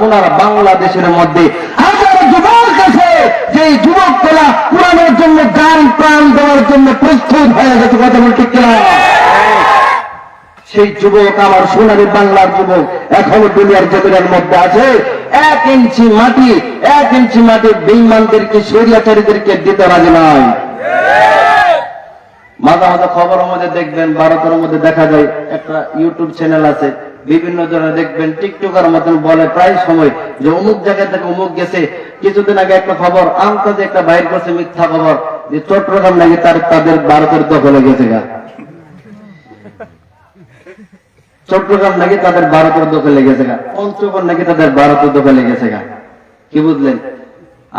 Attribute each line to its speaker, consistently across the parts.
Speaker 1: সোনার বাংলাদেশের মধ্যে সেই যুবক আমার সোনারি বাংলার যুবক এখনও দুনিয়ার জমিনের মধ্যে আছে। এক ইঞ্চি মাটি, এক ইঞ্চি মাটি বেইমানদেরকে সরিয়াচারীদেরকে দিতে রাজি নয়। মাঝে মাঝে খবরের মধ্যে দেখবেন, ভারতের মধ্যে দেখা যায়, একটা ইউটিউব চ্যানেল আছে বিভিন্ন জনে দেখবেন, টিকটকার মতন বলে প্রায় সময় যে অমুক জায়গা থেকে অমুক গেছে। কিছুদিন আগে একটা খবর আন্তর্জাতিক একটা বাইর করছে মিথ্যা খবর, যে চট্টগ্রাম নাকি তার, তাদের ভারতের দখলে গেছে গা। চট্টগ্রাম নাকি তাদের ভারতের দখলে গেছে গা। পঞ্চগড় নাকি তাদের ভারতের দখলে গেছে গা। কি বুঝলেন?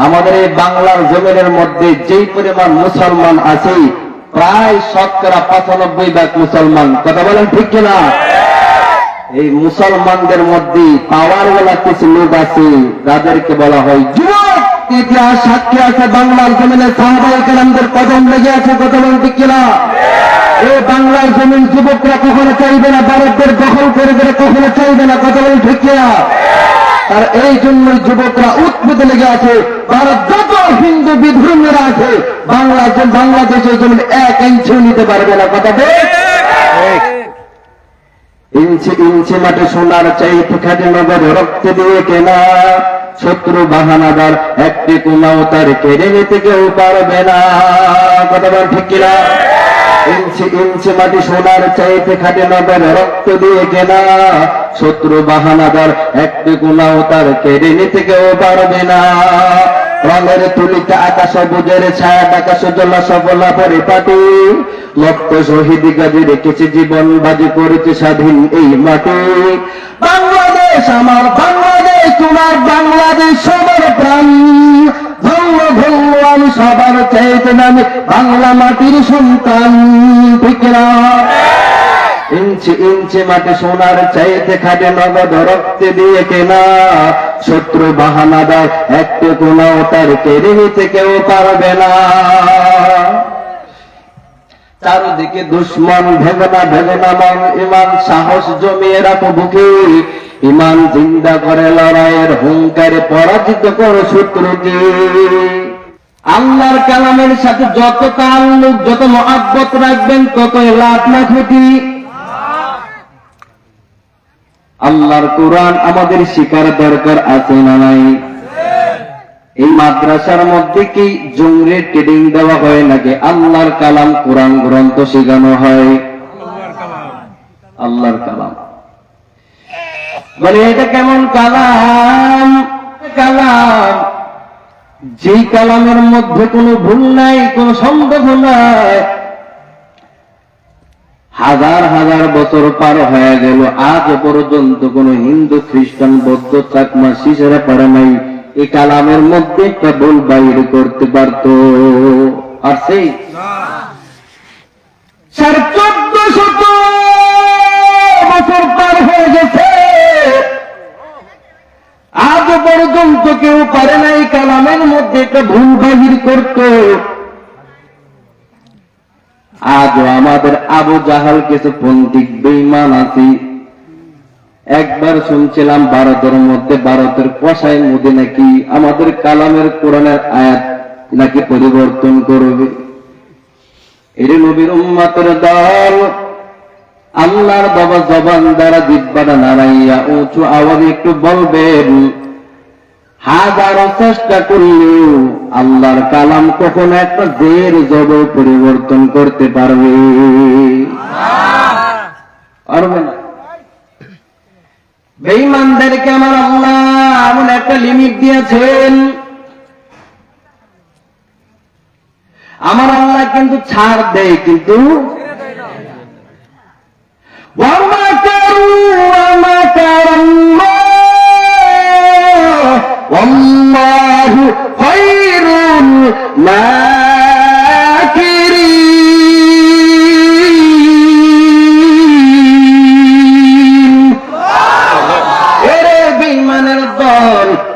Speaker 1: আমাদের এই বাংলার জমিনের মধ্যে যেই পরিমাণ মুসলমান আছে প্রায় শতকরা পঁচানব্বই ভাগ মুসলমান। কথা বলেন ঠিক কিনা? এই মুসলমানদের মধ্যে পাওয়ার বেলা কিছু লোক আছে, যাদেরকে বলা হয় যুবক। ইতিহাস সাক্ষী আছে বাংলার জমিনে সাহাবাই কালামদের কদম লেগে আছে, কথা ঠিক কিনা এই বাংলার জমিন যুবকরা কখনো চাইবে না ভারতের দখল করে করে কখনো চাইবে না, কথা বলেন ঠিক আর এই জন্য যুবকরা উৎপীত লেগে আছে, ভারত যত হিন্দু বিধর্মীরা আছে বাংলা বাংলাদেশের জন্য এক ইঞ্চিও নিতে পারবে না, কথা বল ইঞ্চি ইঞ্চি মাঠে সোনার চাইতে খাটে নগর রক্ত দিয়ে কেনা। শত্রু বাহানাদার একটি কোনাও তার কেড়ে নিতে কেউ পারবে না। কথা বল ঠিক কিনা? ইঞ্চি ইঞ্চি মাটি সোনার চাইতে খাটে নগর রক্ত দিয়ে কেনা। শত্রু বাহানাদার একটি কোনাও তার কেড়ে নিতে কেউ পারবে না। রঙের তুলিতে আকাশ বুঝের ছায়া আকাশ জলা, সফলা, পরিপাটি। লক্ষ শহীদ গাজী রেখেছে জীবন বাজি করেছে স্বাধীন এই মাটি। বাংলাদেশ আমার বাংলাদেশ, তোমার বাংলাদেশ সবার প্রাণ। ধন্য আমি সবার চাইতে নামে বাংলা মাটির সন্তান। ঠিক না ইঞ্চি ইঞ্চি মাটি সোনার চাইতে খাটে নগদ রক্তে দিয়ে কেনা। শত্রু বাহানাদার একটু কোনাও তার কেড়ে নিতে কেউ পারবে না। চারদিকে দুশ্মন, ভেগনা ভেগনা মন, ইমান, সাহস জমিয়ে রাখো বুকে। ইমান জিন্দা করে লড়াইয়ের হুঙ্কারে পরাজিত করো শত্রুকে। আল্লাহর কালামের সাথে যত তাল্লুক, যত মহাব্বত রাখবেন, ততই লাভ না ক্ষতি। আল্লাহর কোরআন আমাদের শিকার দরকার আছে না নাই? এই মাদ্রাসার মধ্যে কি জঙ্গলে ট্রেডিং দেওয়া হয় নাকি আল্লাহর কালাম কোরআন গ্রন্থ শেখানো হয়? আল্লাহর কালাম। বলে এটা কেমন কালাম? কালাম। যেই কালামের মধ্যে কোনো ভুল নাই, কোনো সন্দেহ নাই হাজার হাজার বছর পার হয়ে গেল। আজ পর্যন্ত কোন হিন্দু, খ্রিস্টান, বৌদ্ধ, চাকমা শিশেরা পারে নাই এই কালামের মধ্যে একটা ভুল বাইর করতে পারত। আর সেই আজ পর্যন্ত কেউ পারে নাই কালামের মধ্যে একটা ভুল বাহির করতে। আজও আমাদের আবু জাহাল কিছু পন্থিক বেইমান আছে। একবার শুনছিলাম ভারতের মধ্যে, ভারতের কষাই মোদী নাকি আমাদের কালামের কোরআনের আয়াত নাকি পরিবর্তন করবে? এর নবীর উম্মাতের দল, আল্লাহর বাবা জবান দ্বারা জিব্বাটা নাড়াইয়া উঁচু আওয়াজ একটু বলবেন হাজারো চেষ্টা করলেও আল্লাহর কালাম কখনো একটা দের জব পরিবর্তন করতে পারবে। পারবে না বেঈমানদেরকে আমার আল্লাহ এমন একটা লিমিট দিয়েছেন। আমার আল্লাহ কিন্তু ছাড় দেয় কিন্তু। অল্লাহু খৈরুল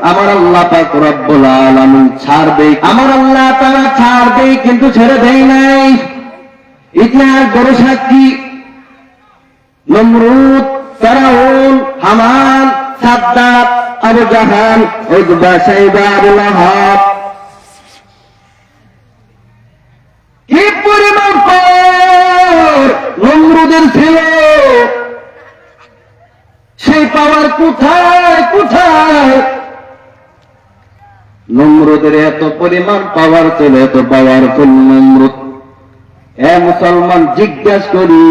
Speaker 1: আমার আল্লাহ পাক রব্বুল আলামিন ছাড় দেই। আমার আল্লাহ তারা ছাড় দেই, কিন্তু ছেড়ে দেই নাই। ইতিহাস বড় সাক্ষী। নমরুদ তারাউন হামান, সাদ্দাত আবু জাহান উদ্বা সাইবা আবুল আহাব কি পরিমাণ নমরুদের ছিল? সেই পাওয়ার কোথায় কোথায়? নমরুদের এত পরিমাণ পাওয়ার ছিল, এত পাওয়ারফুল নমরুদ। এ মুসলমান জিজ্ঞাসা করি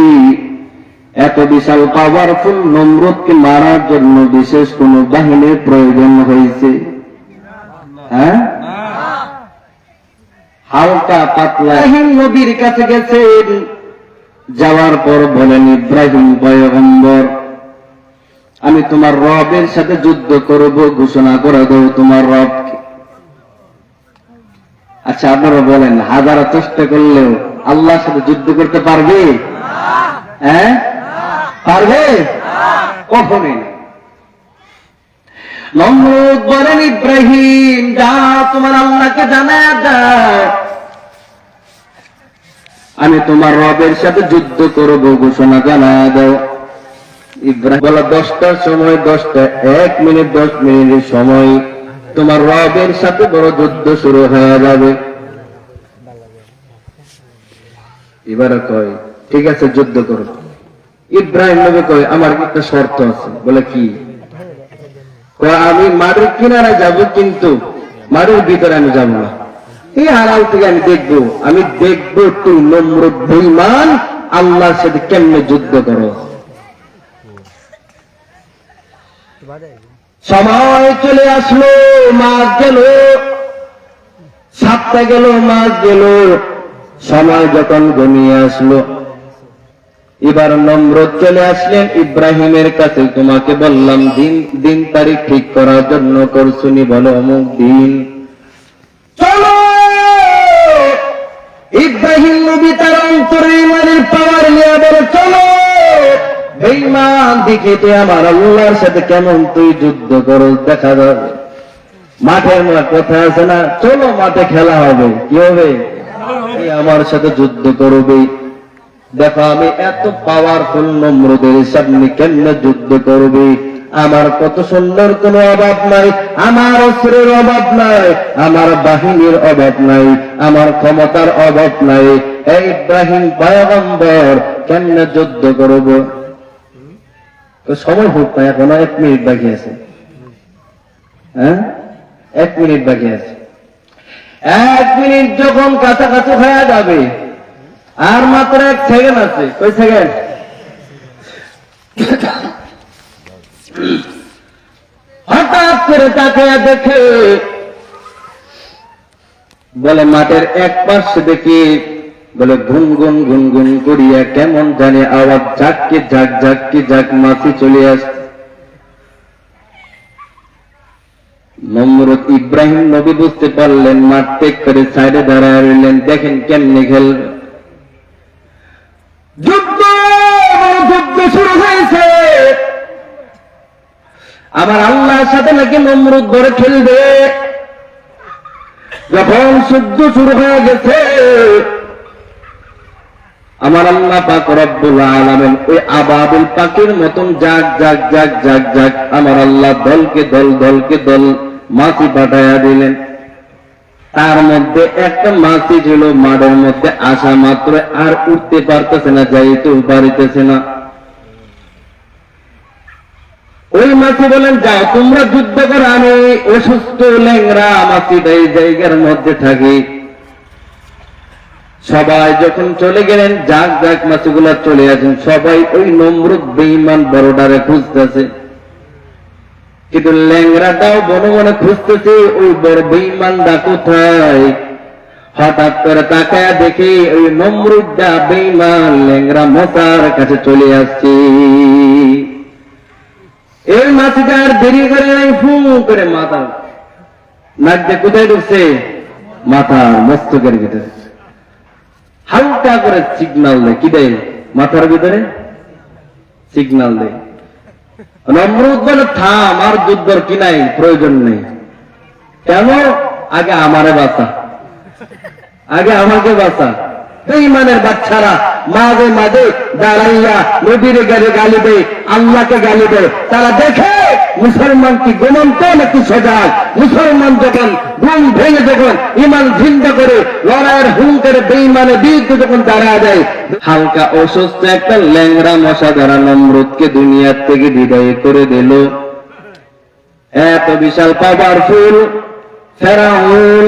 Speaker 1: এত বিশাল পাওয়ারফুল নমরুদকে মারার জন্য বিশেষ কোন বাহিনীর প্রয়োজন হয়েছে। হ্যাঁ? হালকা পাতলা নবীর কাছে গেছেন যাওয়ার পর বলেন, ইব্রাহিম পয়গম্বর, আমি তোমার রবের সাথে যুদ্ধ করব, ঘোষণা করে দেব তোমার রবকে। আচ্ছা আপনারা বলেন, হাজার চেষ্টা করলেও আল্লাহর সাথে যুদ্ধ করতে পারবে? হ্যাঁ? পারবে? কখনই। নমরুদ বলেন, ইব্রাহিম, যা তোমার আল্লাহকে জানা আমি তোমার রবের সাথে যুদ্ধ করব, ঘোষণা জানা দাও। ইব্রাহিম বলা দশটার সময়, দশটা, এক মিনিট, দশ মিনিটের সময় তোমার রবের সাথে বড় যুদ্ধ শুরু হয়ে যাবে। এবারে কয়, ঠিক আছে, যুদ্ধ করো। ইব্রাহিম নবী কয়, আমার একটা শর্ত আছে। বলে কি? আমি মাটির কিনারে যাব, কিন্তু মাটির ভিতরে আমি যাব না। এই আড়াল থেকে আমি দেখব আমি দেখব তুই নম্র বেইমান আল্লাহর সাথে কেমনে যুদ্ধ করো? সময় চলে আসলো, মাস গেল সাতটা গেল, মাস গেল, সময় যখন ঘনিয়ে আসলো এবার নম্রত চলে আসলেন ইব্রাহিমের কাছে। তোমাকে বললাম, দিন দিন তারিখ ঠিক করার জন্য করছুনি বলো অমুক দিন। চলো! ইব্রাহিম নবী তার অন্তরে ইমানের পাওয়ার নিয়ে বলে, চলো! বেইমান দেখিতে আমার আল্লাহর সাথে কেমন তুই যুদ্ধ করো, দেখা যাবে। মাঠের মধ্যে কথা আছে না? চলো মাঠে খেলা হবে। কি হবে? আমার সাথে যুদ্ধ করবে দেখো, আমি এত পাওয়ারফুল নম্রদের সামনে কেমনে যুদ্ধ করবে? আমার কত সুন্দর কোনো অভাব নাই, আমার অস্ত্রের অভাব নাই, আমার বাহিনীর অভাব নাই, আমার ক্ষমতার অভাব নাই। এই ইব্রাহিম পয়গম্বর কেমনে যুদ্ধ করব? সময় হোক না, এখনও এক মিনিট বাকি আছে। হ্যাঁ? এক মিনিট বাকি আছে। এক মিনিট যখন কাছাকাছি হয়ে যাবে আর মাত্র এক সেকেন্ড আছে। কই সেকেন্ড হঠাৎ করে তাকে দেখে বলে, মাঠের এক পাশে দেখি, বলে গুনগুন গুনগুন করিয়া কেমন জানি আওয়াজ, ঝাঁককে ঝাঁক ঝাঁককে ঝাঁক, মাছি চলে আসছে। নমরত ইব্রাহিম নবী বুঝতে পারলেন, মাঠ ত্যাগ করে সাইডে দাঁড়ায় রইলেন, দেখেন কেমনে খেলবে। যুদ্ধ! যুদ্ধ আমার আল্লাহর সাথে নাকি নমরুদ ধরে খেলবে। যখন যুদ্ধ শুরু হয়ে গেছে, আমার আল্লাহ পাক রব্বুল আলামিন ওই আবাবিল পাখির মতন জাগ জাগ জাগ জাগ জাগ, আমার আল্লাহ দলকে দল দলকে দল মাছি পাঠাইয়া দিলেন। তার মধ্যে একটা মাছি ছিল, মাঠের মধ্যে আসা মাত্র আর উঠতে পারতেছে না যাইতেও পারিতেছে না। ওই মাছি বলেন, যাও, তোমরা যুদ্ধ করো, আমি অসুস্থ ল্যাংরা মাছিটা এই জায়গার মধ্যে থাকি। সবাই যখন চলে গেলেন, যাক যাক মাছিগুলা চলে আসেন। সবাই ওই নমরুদ বেইমান বড়টারে খুঁজতেছে। কিন্তু ল্যাংরাটাও বনে বনে খুঁজতেছে, ওই বড় বেইমানটা কোথায়? হঠাৎ করে তাকায় দেখে ওই নমরুদটা বেইমান ল্যাংরা মশার কাছে চলে আসছে। এই মাছিটা আর দেরি করে নাই, ফু করে মাথা নাক দিয়ে কোথায় ঢুকছে? মাথার মস্তকের ভিতরে। হালকা করে সিগনাল দেয় কি দেয় মাথার ভিতরে? সিগনাল দেয় নমরুদ বলে থাম, আর যুদ্ধর কি নাই, প্রয়োজন নেই। কেন? আগে আমারে বাঁচা। আগে আমাকে বাঁচা। বেঈমানের বাচ্চারা মাঝে মাঝে দাঁড়াইয়া নবীর গাড়ি গালি দেয় আল্লাহকে গালি দেয় তারা দেখে মুসলমান কি ঘুমন্ত নাকি সজাগ? মুসলমান যখন ঘুম ভেঙে যখন ইমান ভিন্ন করে, লড়াইয়ের হুঙ্কারে বেঈমানের বিরুদ্ধে যখন দাঁড়া দেয় হালকা অসুস্থ একটা ল্যাংরা মশা দ্বারা নমরুদকে দুনিয়ার থেকে বিদায় করে দিল। এত বিশাল পাওয়ারফুল ফেরাউন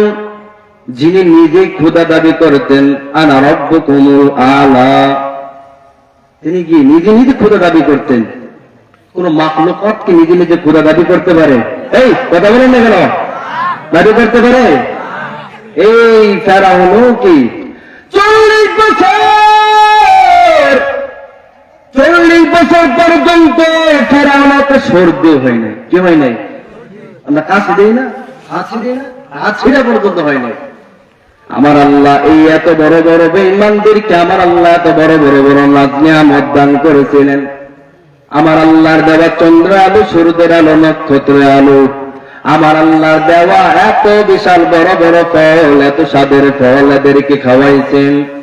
Speaker 1: যিনি নিজে ক্ষুদা দাবি করতেন আনা রব্ব কুমুল আলা। তিনি কি নিজে নিজে ক্ষুদা দাবি করতেন? কোন মাকলুকত নিজে নিজে ক্ষুদা দাবি করতে পারে? এই, কথা বলেন না কেন? দাবি করতে পারে? এই ফেরাউনও কি? চল্লিশ বছর! চল্লিশ বছর পর্যন্ত ফেরাউন একটা সর্দি হয় নাই। কি হয় নাই? আমরা কাছে দিই না? হাসি দিই না? হাত পর্যন্ত হয় নাই। আমার আল্লাহ এই এত বড় বড় বেঈমানদেরকে আমার আল্লাহ এত বড় বড় বড় নাজনিয়ামত দান করেছিলেন। আমার আল্লাহর দেওয়া চন্দ্র আলো, সূর্যের আলো, নক্ষত্রের আলো, আমার আল্লাহর দেওয়া এত বিশাল বড় বড় ফল, এত স্বাদের ফল এদেরকে খাওয়াইছেন।